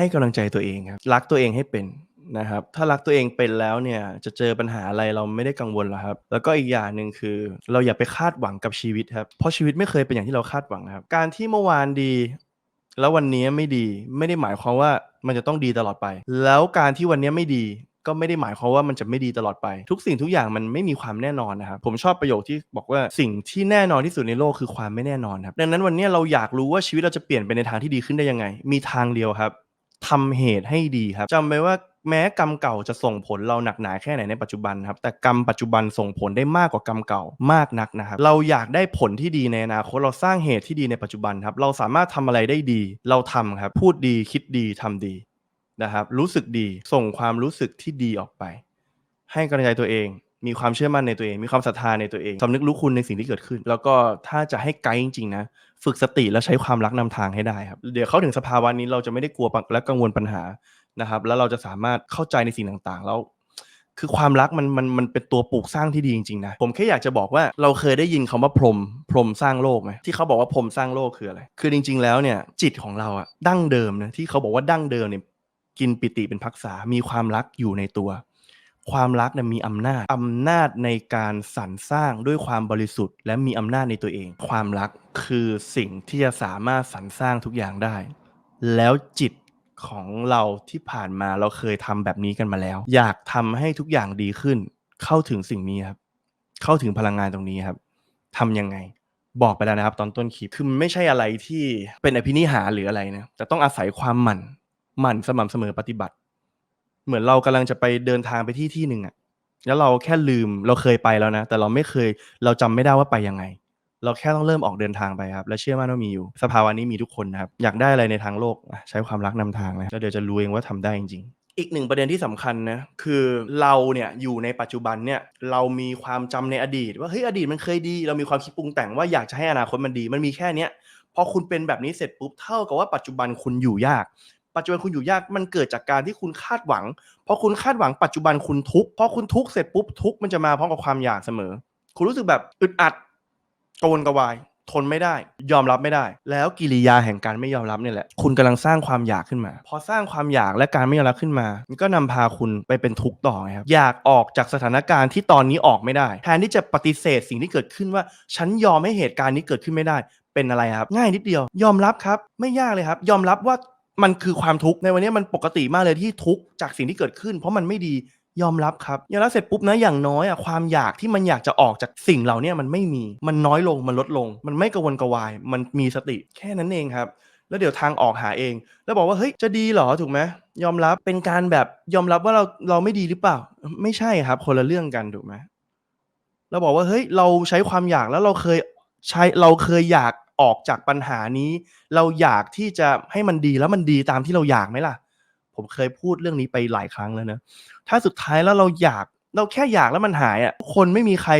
ให้กำลังใจตัวเองครับรักตัวเองให้เป็นนะครับถ้ารักตัวเองเป็นแล้วเนี่ยจะเจอปัญหาอะไรเราไม่ได้กังวลหรอกครับ แล้วก็อีกอย่างหนึ่งคือ เราอย่าไปคาดหวังกับชีวิตครับเพราะชีวิตไม่เคยเป็นอย่างที่เราคาดหวังครับ การที่เมื่อวานดี แล้ววันนี้ไม่ดีไม่ได้หมายความว่ามันจะต้องดีตลอดไป แล้วการที่วันนี้ไม่ดีก็ไม่ได้หมายความว่ามันจะไม่ดีตลอดไป ทุกสิ่งทุกอย่างมันไม่มีความแน่นอนนะครับผมชอบประโยคที่บอกว่าสิ่งที่แน่นอนที่สุดในโลกคือความไม่แน่นอนครับดังนั้นวันนี้เราอยากรู้ว่าชีวิตเราจะเปลี่ยนไปในทางที่ดีขึ้นได้ยังไง มีทางเดียวครับ ทำเหตุให้ดีครับจำไว้ว่าแม้กรรมเก่าจะส่งผลเราหนักหนาแค่ไหนในปัจจุบันครับ แต่กรรมปัจจุบันส่งผลได้มากกว่ากรรมเก่ามากนักนะครับ เราอยากได้ผลที่ดีในอนาคตเราสร้างเหตุที่ดีในปัจจุบันครับ เราสามารถทำอะไรได้ดี เราทำครับพูดดีคิดดีทำดีนะครับ รู้สึกดีส่งความรู้สึกที่ดีออกไป ให้กำลังใจตัวเอง มีความเชื่อมั่นในตัวเอง มีความศรัทธาในตัวเองสำนึกรู้คุณในสิ่งที่เกิดขึ้น แล้วก็ถ้าจะให้ไกด์จริงๆนะฝึกสติแล้วใช้ความรักนำทางให้ได้ครับเดี๋ยวเข้าถึงสภาวะนี้เราจะไม่ได้กลัวและกังวลปัญหานะครับ แล้วเราจะสามารถเข้าใจในสิ่งต่างๆแล้วคือความรักมันมันมันเป็นตัวปลูกสร้างที่ดีจริงๆนะผมแค่อยากจะบอกว่าเราเคยได้ยินคำว่าพรมพรมสร้างโลกไหมที่เขาบอกว่าพรมสร้างโลกคืออะไร คือจริง ๆ แล้วเนี่ยจิตของเราอะดั้งเดิมนะที่เขาบอกว่าดั้งเดิมเนี่ยกินปิติเป็นพักษา มีความรักอยู่ในตัว ความรักเนี่ยมีอำนาจอำนาจในการสรรสร้างด้วยความบริสุทธิ์ และมีอำนาจในตัวเอง ความรักคือสิ่งที่จะสามารถสรรสร้างทุกอย่างได้ แล้วจิตของเราที่ผ่านมาเราเคยทำแบบนี้กันมาแล้ว อยากทำให้ทุกอย่างดีขึ้น เข้าถึงสิ่งนี้ครับ เข้าถึงพลังงานตรงนี้ครับทำยังไง บอกไปแล้วนะครับ ตอนต้นคลิปคือมันไม่ใช่อะไรที่เป็นอภินิหารหรืออะไรนะแต่ต้องอาศัยความหมั่นหมั่นสม่ำเสมอปฏิบัติ เหมือนเรากำลังจะไปเดินทางไปที่ที่หนึ่งอะแล้วเราแค่ลืมเราเคยไปแล้วนะ แต่เราไม่เคยเราจำไม่ได้ว่าไปยังไง เราแค่ต้องเริ่มออกเดินทางไปครับ และเชื่อมั่นว่ามีอยู่ สภาวะนี้มีทุกคนนะครับ อยากได้อะไรในทางโลกใช้ความรักนำทางนะแล้วเดี๋ยวจะรู้เองว่าทำได้จริงๆ อีกหนึ่งประเด็นที่สำคัญนะคือเราเนี่ยอยู่ในปัจจุบันเนี่ยเรามีความจำในอดีต ว่าเฮ้ยอดีตมันเคยดี เรามีความคิดปรุงแต่งว่าอยากจะให้อนาคตมันดี มันมีแค่เนี้ยพอคุณเป็นแบบนี้เสร็จปุ๊บเท่ากับว่าปัจจุบันคุณอยู่ยาก ปัจจุบันคุณอยู่ยากมันเกิดจากการที่คุณคาดหวังพอคุณคาดหวังปัจจุบันคุณทุกพอคุณทุกเสร็จปุ๊บทุกมันจะมาพร้อมกับความอยากเสมอ คุณรู้สึกแบบอึดอัดกวนกวาย ทนไม่ได้ ยอมรับไม่ได้ แล้วกิริยาแห่งการไม่ยอมรับเนี่ยแหละ คุณกำลังสร้างความอยากขึ้นมา พอสร้างความอยากและการไม่ยอมรับขึ้นมา มันก็นำพาคุณไปเป็นทุกข์ต่อครับอยากออกจากสถานการณ์ที่ตอนนี้ออกไม่ได้ แทนที่จะปฏิเสธสิ่งที่เกิดขึ้นว่า ฉันยอมให้เหตุการณ์นี้เกิดขึ้นไม่ได้ เป็นอะไรครับ ง่ายนิดเดียว ยอมรับครับ ไม่ยากเลยครับ ยอมรับว่า มันคือความทุกข์ในวันนี้มันปกติมากเลยที่ทุกข์จากสิ่งที่เกิดขึ้น เพราะมันไม่ดียอมรับครับยอมรับเสร็จปุ๊บนะอย่างน้อยอะความอยากที่มันอยากจะออกจากสิ่งเหล่านี้มันไม่มีมันน้อยลงมันลดลง มันไม่กระวนกระวาย มันมีสติแค่นั้นเองครับ แล้วเดี๋ยวทางออกหาเอง แล้วบอกว่าเฮ้ยจะดีเหรอถูกไหมยอมรับเป็นการแบบยอมรับว่าเราเราไม่ดีหรือเปล่า ไม่ใช่ครับ คนละเรื่องกันถูกไหมเราบอกว่าเฮ้ยเราใช้ความอยากแล้วเราเคยใช้เราเคยอยาก ออกจากปัญหานี้ เราอยากที่จะให้มันดีแล้วมันดีตามที่เราอยากไหมล่ะ ผมเคยพูดเรื่องนี้ไปหลายครั้งแล้วนะถ้าสุดท้ายแล้วเราอยากเราแค่อยากแล้วมันหายอะคนไม่มีใคร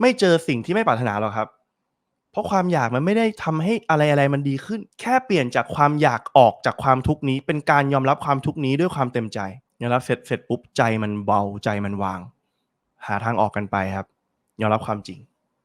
ไม่เจอสิ่งที่ไม่ปรารถนาหรอกครับ เพราะความอยากมันไม่ได้ทำให้อะไรอะไรมันดีขึ้น แค่เปลี่ยนจากความอยากออกจากความทุกนี้ เป็นการยอมรับความทุกนี้ด้วยความเต็มใจยอมรับเสร็จเสร็จปุ๊บใจมันเบาใจมันวาง หาทางออกกันไปครับ ยอมรับความจริง